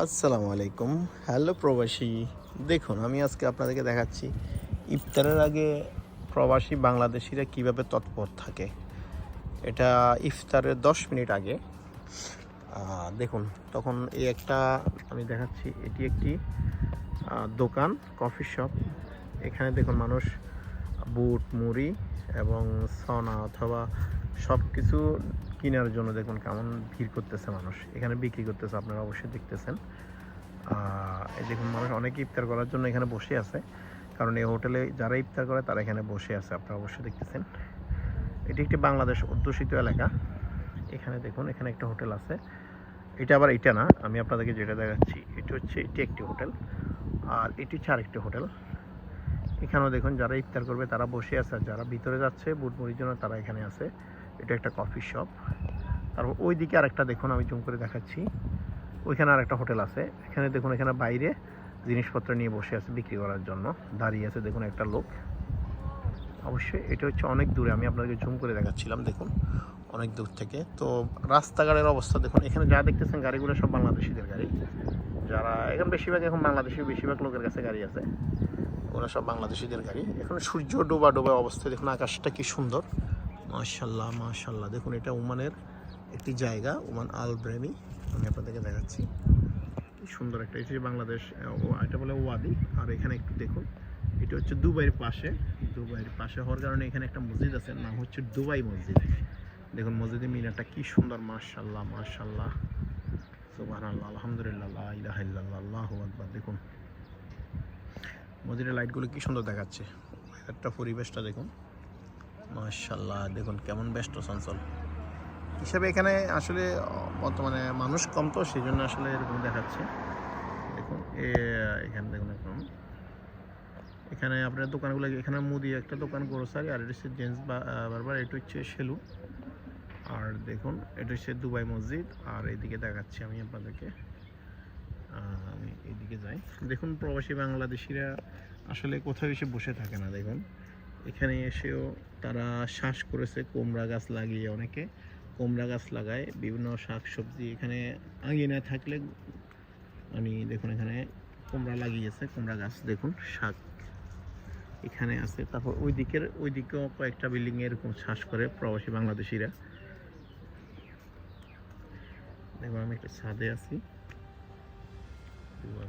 আসসালামু আলাইকুম। হ্যালো প্রবাসী। দেখুন, আমি আজকে আপনাদেরকে দেখাচ্ছি ইফতারের আগে প্রবাসী বাংলাদেশিরা কীভাবে তৎপর থাকে। এটা ইফতারের দশ মিনিট আগে। দেখুন, তখন এই একটা আমি দেখাচ্ছি, এটি একটি দোকান, কফি শপ। এখানে দেখুন মানুষ বুট, মুড়ি এবং সনা অথবা সব কিছু কেনার জন্য দেখুন কেমন ভিড় করতেছে মানুষ। এখানে বিক্রি করতেছে, আপনারা অবশ্যই দেখতেছেন। এই দেখুন মানুষ অনেকে ইফতার করার জন্য এখানে বসে আছে। কারণ এই হোটেলে যারা ইফতার করে, তারা এখানে বসে আছে, আপনারা অবশ্যই দেখতেছেন। এটি একটি বাংলাদেশ অধ্যুষিত এলাকা। এখানে দেখুন, এখানে একটা হোটেল আছে। এটা আবার এটা না, আমি আপনাদেরকে যেটা দেখাচ্ছি, এটা হচ্ছে, এটি একটি হোটেল, আর এটি হচ্ছে আরেকটি হোটেল। এখানেও দেখুন, যারা ইফতার করবে, তারা বসে আছে, আর যারা ভিতরে যাচ্ছে বুট মুড়ির জন্য তারা এখানে আছে। এটা একটা কফি শপ তারপর ওই দিকে আরেকটা দেখুন, আমি জুম করে দেখাচ্ছি। ওইখানে আরেকটা হোটেল আছে। এখানে দেখুন, এখানে বাইরে জিনিসপত্র নিয়ে বসে আছে বিক্রি করার জন্য। দাঁড়িয়ে আছে দেখুন একটা লোক। অবশ্যই এটা হচ্ছে অনেক দূরে, আমি আপনাদেরকে জুম করে দেখাচ্ছিলাম, দেখুন। অনেক দূর থেকে। তো রাস্তাঘাটের অবস্থা দেখুন, এখানে যা দেখতেছেন গাড়িগুলো সব বাংলাদেশিদের গাড়ি। যারা এখন বেশিরভাগ এখন বাংলাদেশি বেশিরভাগ লোকের কাছে গাড়ি আছে, ওরা সব বাংলাদেশিদের গাড়ি। এখন সূর্য ডোবা ডোবা অবস্থায় দেখুন, আকাশটা কি সুন্দর। মাশাল্লাহ মাশাল্লাহ দেখুন, এটা ওমানের একটি জায়গা, ওমান আল ব্রেমি আমি আপনাদেরকে দেখাচ্ছি। সুন্দর একটা, এটা বাংলাদেশ, ও, এটা বলে ওয়াদি। আর এখানে একটু দেখুন, এটা হচ্ছে দুবাইয়ের পাশে। দুবাইয়ের পাশে হওয়ার কারণে এখানে একটা মসজিদ আছে, নাম হচ্ছে দুবাই মসজিদ। দেখুন, মসজিদের মিনারটা কি সুন্দর মাশাল্লাহ মাশাল্লাহ সুবহানাল্লাহ, আলহামদুলিল্লাহ ইলাহা আকবার। দেখুন, মসজিদের লাইটগুলো কি সুন্দর দেখাচ্ছে। একটা পরিবেশটা দেখুন। মাশাল্লাহ দেখুন কেমন ব্যস্ত চঞ্চল। হিসাবে এখানে আসলে, বর্তমানে মানুষ কম তো সেই জন্য আসলে এরকম দেখাচ্ছে। দেখুন এখানে দেখুন এখন। এখানে আপনার দোকানগুলো, এখানে মুদি একটা দোকান, গ্রোসারি, আর এটা হচ্ছে জেন্টস বারবার, এটা হচ্ছে সেলু। আর দেখুন, এটা হচ্ছে দুবাই মসজিদ। আর এইদিকে দেখাচ্ছি আমি আপনাদেরকে। আমি এইদিকে যাই। দেখুন, প্রবাসী বাংলাদেশিরা আসলে কোথাও এসে বসে থাকে না, দেখুন। এখানে এসেও তারা শ্বাস করেছে কুমড়া গাছ লাগিয়ে অনেকে। কুমড়া গাছ লাগায়, বিভিন্ন শাক সবজি এখানে আগে না থাকলে মানে দেখুন এখানে কুমড়া লাগিয়েছে, কুমড়া গাছ দেখুন, শাক এখানে আছে। তারপর ওই দিকের ওই দিকেও কয়েকটা বিল্ডিং এরকম শ্বাস করে প্রবাসী বাংলাদেশিরা। দেখুন আমি একটা ছাদে আছি।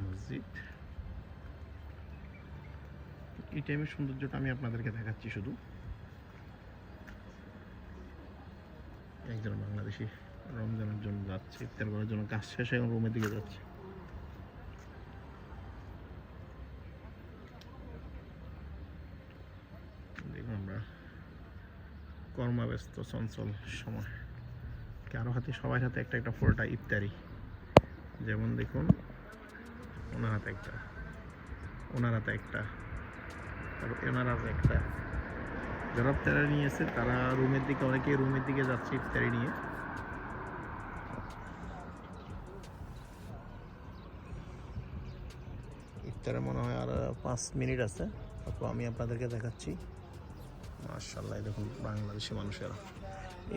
মসজিদ। এই টাইমের সৌন্দর্যটা আমি আপনাদেরকে দেখাচ্ছি শুধু। একজন বাংলাদেশি রমজানের জন্য যাচ্ছে, ইফতার করার জন্য কাজ শেষে এখন রুমের দিকে যাচ্ছে। দেখুন আমরা কর্মব্যস্ত, চঞ্চল সময়। কারও হাতে? সবার হাতে একটা একটা ফোরটা ইফতারি। যেমন দেখুন, ওনার হাতে একটা, ওনার হাতে একটা। তারপর এনার একটা যারা ইফতারি নিয়েছে তারা রুমের দিকে অনেকে রুমের দিকে যাচ্ছে ইফতারি নিয়ে। ইফতারে মনে হয় আর পাঁচ মিনিট আছে। তারপর আমি আপনাদেরকে দেখাচ্ছি। মার্শাল্লাহ দেখুন বাংলাদেশি মানুষেরা।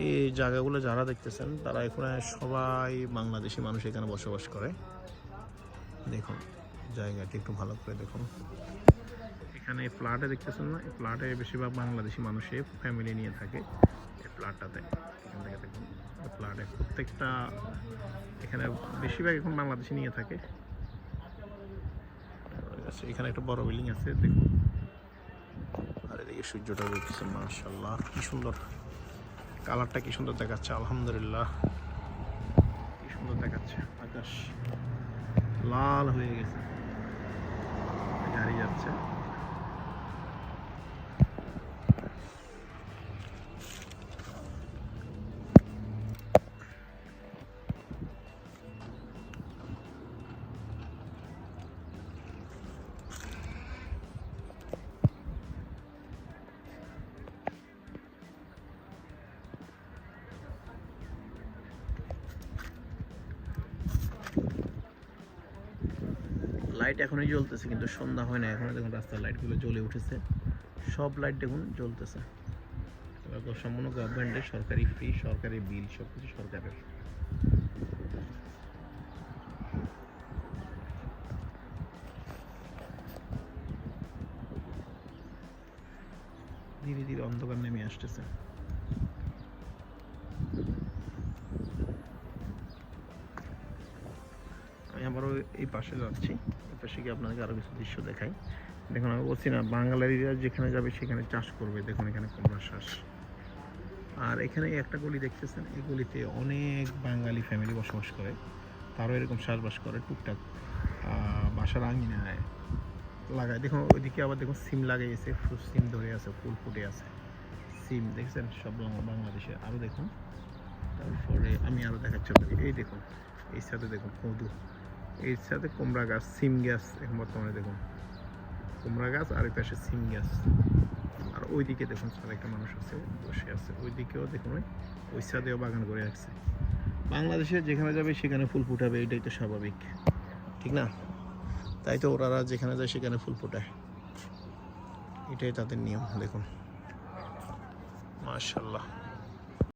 এই জায়গাগুলো যারা দেখতেছেন, তারা এখানে সবাই বাংলাদেশি মানুষ এখানে বসবাস করে। দেখুন, জায়গাটি একটু ভালো করে দেখুন। এখানে এই ফ্ল্যাটে দেখতেছেন না? এই ফ্ল্যাটে বেশিরভাগ বাংলাদেশি মানুষই ফ্যামিলি নিয়ে থাকে এই ফ্ল্যাটটাতে। এখান থেকে দেখুন ফ্ল্যাটে প্রত্যেকটা এখানে বেশিরভাগ এখন বাংলাদেশি নিয়ে থাকে। আচ্ছা, এখানে একটা বড় বিল্ডিং আছে দেখুন। আর এদিকে সূর্যটা দেখতেছে মার্শাল্লাহ কি সুন্দর। কালারটা কি সুন্দর দেখাচ্ছে আলহামদুলিল্লাহ। কি সুন্দর দেখাচ্ছে আকাশ লাল হয়ে গেছে। গাড়ি যাচ্ছে। লাইট এখনই জ্বলতেছে, কিন্তু সন্ধ্যা হয় না এখনও। দেখুন, রাস্তার লাইটগুলো জ্বলে উঠেছে। সব লাইট দেখুন জ্বলতেছে। সম্পূর্ণ গভর্নমেন্টের সরকারি ফ্রি সরকারি বিল সব কিছু সরকারের। ধীরে ধীরে অন্ধকার নেমে আসতেছে। আবারও এই পাশে যাচ্ছি। এই পাশে গিয়ে আপনাদেরকে আরও কিছু দৃশ্য দেখাই। দেখুন, আমি বলছি না, বাঙালিরা যেখানে যাবে সেখানে চাষ করবে। দেখুন, এখানে কুমড়া চাষ। আর এখানে একটা গলি দেখতেছেন? এই গলিতে অনেক বাঙালি ফ্যামিলি বসবাস করে। তারও এরকম চাষবাস করে টুকটাক। বাসার আঙিনায় লাগায়। দেখুন, ওইদিকে আবার দেখুন, সিম লাগাইছে, ফুল সিম ধরে আছে, ফুল ফুটে আছে। সিম, দেখছেন? সব বাংলাদেশে। আরও দেখুন, তারপরে আমি আরও দেখাচ্ছি এই দেখুন, এই সাথে দেখুন, কদু। এর সাথে কুমড়া গাছ, সিম গাছ এখন বর্তমানে দেখুন। কুমড়া গাছ আর পাশে সিম গাছ। আর ওইদিকে দেখুন স্যার একটা মানুষ আছে, বসে আছে। ওইদিকেও দেখুন ওই সাথেও বাগান করে রাখছে। বাংলাদেশে যেখানে যাবে সেখানে ফুল ফুটাবে, এটাই তো স্বাভাবিক। ঠিক না? তাই তো ওরা যেখানে যায় সেখানে ফুল ফোটায়। এটাই তাদের নিয়ম, দেখুন। মাশাল্লাহ